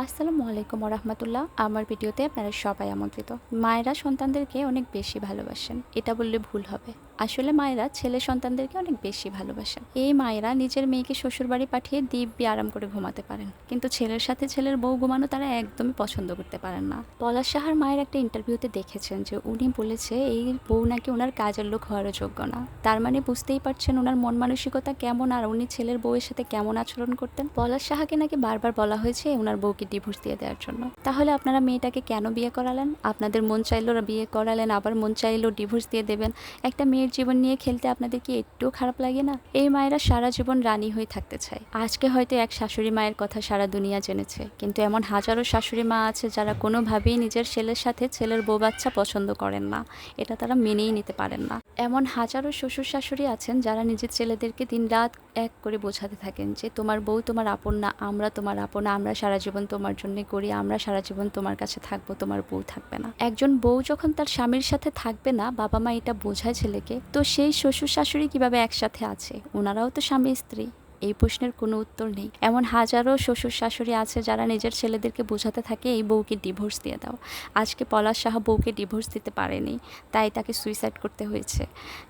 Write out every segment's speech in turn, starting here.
আসসালামু আলাইকুম রহমতুল্লাহ আমার ভিডিওতে আপনারা সবাই আমন্ত্রিত। মায়েরা সন্তানদেরকে অনেক বেশি ভালোবাসেন। এটা বললে ভুল হবে। আসলে মায়েরা ছেলে সন্তানদেরকে অনেক বেশি ভালোবাসেন। এই মায়েরা নিজের মেয়েকে শ্বশুরবাড়ি পাঠিয়ে দিব্যি আরাম করে ঘুমাতে পারেন। কিন্তু ছেলের সাথে ছেলের বউ ঘুমানো তারা একদমই পছন্দ করতে পারেন না। পলাশ সাহার মায়ের একটা ইন্টারভিউতে দেখেছেন যে উনি বলেছে, এই বউ নাকি ওনার কাজের লোক হওয়ারও যোগ্য না। তার মানে বুঝতেই পারছেন ওনার মন মানসিকতা কেমন আর উনি ছেলের বউয়ের সাথে কেমন আচরণ করতেন। পলাশ সাহাকে নাকি বারবার বলা হয়েছে ওনার বউকে ডিভোর্স দিয়ে দেওয়ার জন্য। তাহলে আপনারা মেয়েটাকে কেন বিয়ে করালেন? আপনাদের মন চাইলো বিয়ে করালেন, আবার মন চাইলো ডিভোর্স দিয়ে দেবেন। একটা মেয়ের জীবন নিয়ে খেলতে আপনাদের কি একটু খারাপ লাগে না? এই মায়েরা সারা জীবন রানী হয়ে থাকতে চায়। আজকে হয়তো এক শাশুড়ি মায়ের কথা সারা দুনিয়া জেনেছে। কিন্তু এমন হাজারো শাশুড়ি মা আছে যারা কোনোভাবেই নিজের ছেলের সাথে ছেলের বউ বাচ্চা পছন্দ করেন না। এটা তারা মেনেই নিতে পারেন না। এমন হাজারো শ্বশুর শাশুড়ি আছেন যারা নিজের ছেলেদেরকে দিন রাত এক করে বোঝাতে থাকেন যে, তোমার বউ তোমার আপন না, আমরা তোমার আপন আমরা সারা জীবন তোমার জন্য করি, আমরা সারা জীবন তোমার কাছে থাকব, তোমার বউ থাকবে না। একজন বউ যখন তার স্বামীর সাথে থাকবে না, বাবা মা এটা বোঝায় ছেলেকে তো সেই শ্বশুর শাশুড়ি কীভাবে একসাথে আছে? ওনারাও তো স্বামী, স্ত্রী। এই প্রশ্নের কোনো উত্তর নেই। এমন হাজারো শ্বশুর শাশুড়ি আছে যারা নিজের ছেলেদেরকে বোঝাতে থাকে, এই বউকে ডিভোর্স দিয়ে দাও। আজকে পলাশ সাহা বউকে ডিভোর্স দিতে পারেনি, তাই তাকে সুইসাইড করতে হয়েছে।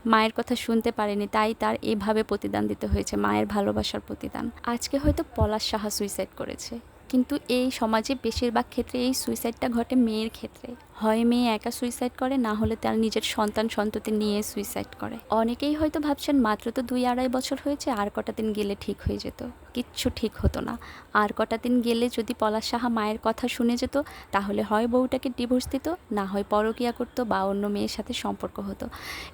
মায়ের কথা শুনতে পারেনি, তাই তার এভাবে প্রতিদান দিতে হয়েছে, মায়ের ভালোবাসার প্রতিদান। আজকে হয়তো পলাশ সাহা সুইসাইড করেছে। কিন্তু এই সমাজে বেশিরভাগ ক্ষেত্রে এই সুইসাইডটা ঘটে মেয়ের ক্ষেত্রে। হয় মেয়ে একা সুইসাইড করে, না হলে তার নিজের সন্তান সন্ততি নিয়ে সুইসাইড করে। অনেকেই হয়তো ভাবছেন, মাত্র তো দুই আড়াই বছর হয়েছে, আর কটা দিন গেলে ঠিক হয়ে যেত। কিচ্ছু ঠিক হতো না। আর কটা দিন গেলে যদি পলাশ সাহা মায়ের কথা শুনে যেত, তাহলে হয় বউটাকে ডিভোর্স দিত, না হয় পরকিয়া করতো বা অন্য মেয়ের সাথে সম্পর্ক হতো।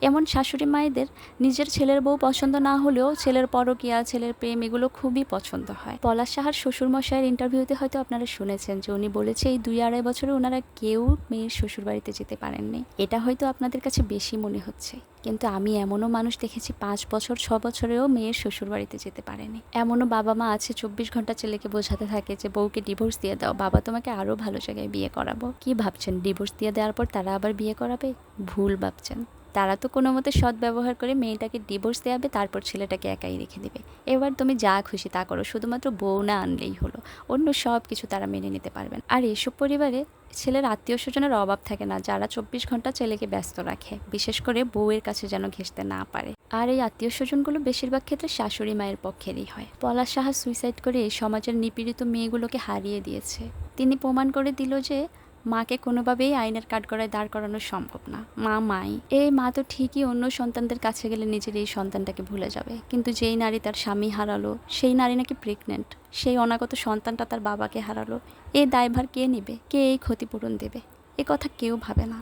এমন শাশুড়ি মায়েদের নিজের ছেলের বউ পছন্দ না হলেও ছেলের পরকিয়া, ছেলের প্রেম এগুলো খুবই পছন্দ হয়। পলাশ সাহার শ্বশুরমশাইয়ের ইন্টারভিউতে হয়তো আপনারা শুনেছেন যে উনি বলেছে, এই দুই আড়াই বছরে ওনারা কেউ মেয়ের শ্বশুর বাড়িতে যেতে পারেননি। এটা হয়তো আপনাদের কাছে বেশি মনে হচ্ছে। কিন্তু আমি এমনও মানুষ দেখেছি পাঁচ বছর, ছ বছরেও মেয়ের শ্বশুর বাড়িতে যেতে পারেনি। এমনও বাবা মা আছে, চব্বিশ ঘণ্টা ছেলেকে বোঝাতে থাকে যে বউকে ডিভোর্স দিয়ে দাও, বাবা তোমাকে আরও ভালো জায়গায় বিয়ে করাবো। কি ভাবছেন? ডিভোর্স দিয়ে দেওয়ার পর তারা আবার বিয়ে করাবে? ভুল ভাবছেন। তারা তো কোনো মতে সৎ ব্যবহার করে মেয়েটাকে ডিভোর্স দেওয়াবে, তারপর ছেলেটাকে একাই রেখে দেবে। এবার তুমি যা খুশি তা করো, শুধুমাত্র বউ না আনলেই হলো। অন্য সব কিছু তারা মেনে নিতে পারবেন আর এসব পরিবারে ছেলের আত্মীয় স্বজনের অভাব থাকে না, যারা চব্বিশ ঘণ্টা ছেলেকে ব্যস্ত রাখে, বিশেষ করে বউয়ের কাছে যেন ঘেঁষতে না পারে। আর এই আত্মীয় স্বজনগুলো বেশিরভাগ ক্ষেত্রে শাশুড়ি মায়ের পক্ষেরই হয়। পলাশ সাহা সুইসাইড করে সমাজের নিপীড়িত মেয়েগুলোকে হারিয়ে দিয়েছে। তিনি প্রমাণ করে দিল যে মাকে কোনোভাবেই আইনের কাঠগড়ায় দাঁড় করানো সম্ভব না। মা, মাই। এই মা তো ঠিকই অন্য সন্তানদের কাছে গেলে নিজের এই সন্তানটাকে ভুলে যাবে। কিন্তু যেই নারী তার স্বামী হারালো, সেই নারী নাকি প্রেগনেন্ট সেই অনাগত সন্তানটা তার বাবাকে হারালো। এই দায়ভার কে নেবে? কে এই ক্ষতিপূরণ দেবে? এ কথা কেউ ভাবে না।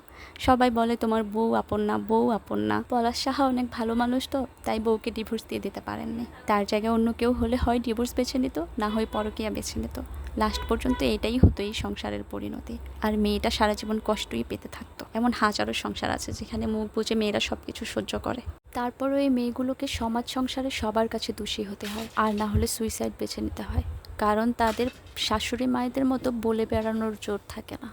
সবাই বলে তোমার বউ আপন না, বউ আপন না। পলাশ সাহা অনেক ভালো মানুষ তো, তাই বউকে ডিভোর্স দিয়ে দিতে পারেননি। তার জায়গায় অন্য কেউ হলে হয় ডিভোর্স বেছে নিত, না হয় পরকিয়া বেছে নিত। লাস্ট পর্যন্ত এটাই হতো এই সংসারের পরিণতি। আর মেয়েটা সারা জীবন কষ্টই পেতে থাকতো। এমন হাজারো সংসার আছে যেখানে মুখ বুঝে মেয়েরা সব কিছু সহ্য করে। তারপরও এই মেয়েগুলোকে সমাজ সংসারে সবার কাছে দোষী হতে হয়, আর না হলে সুইসাইড বেছে নিতে হয়। কারণ তাদের শাশুড়ি মায়েদের মতো বলে বেড়ানোর জোর থাকে না।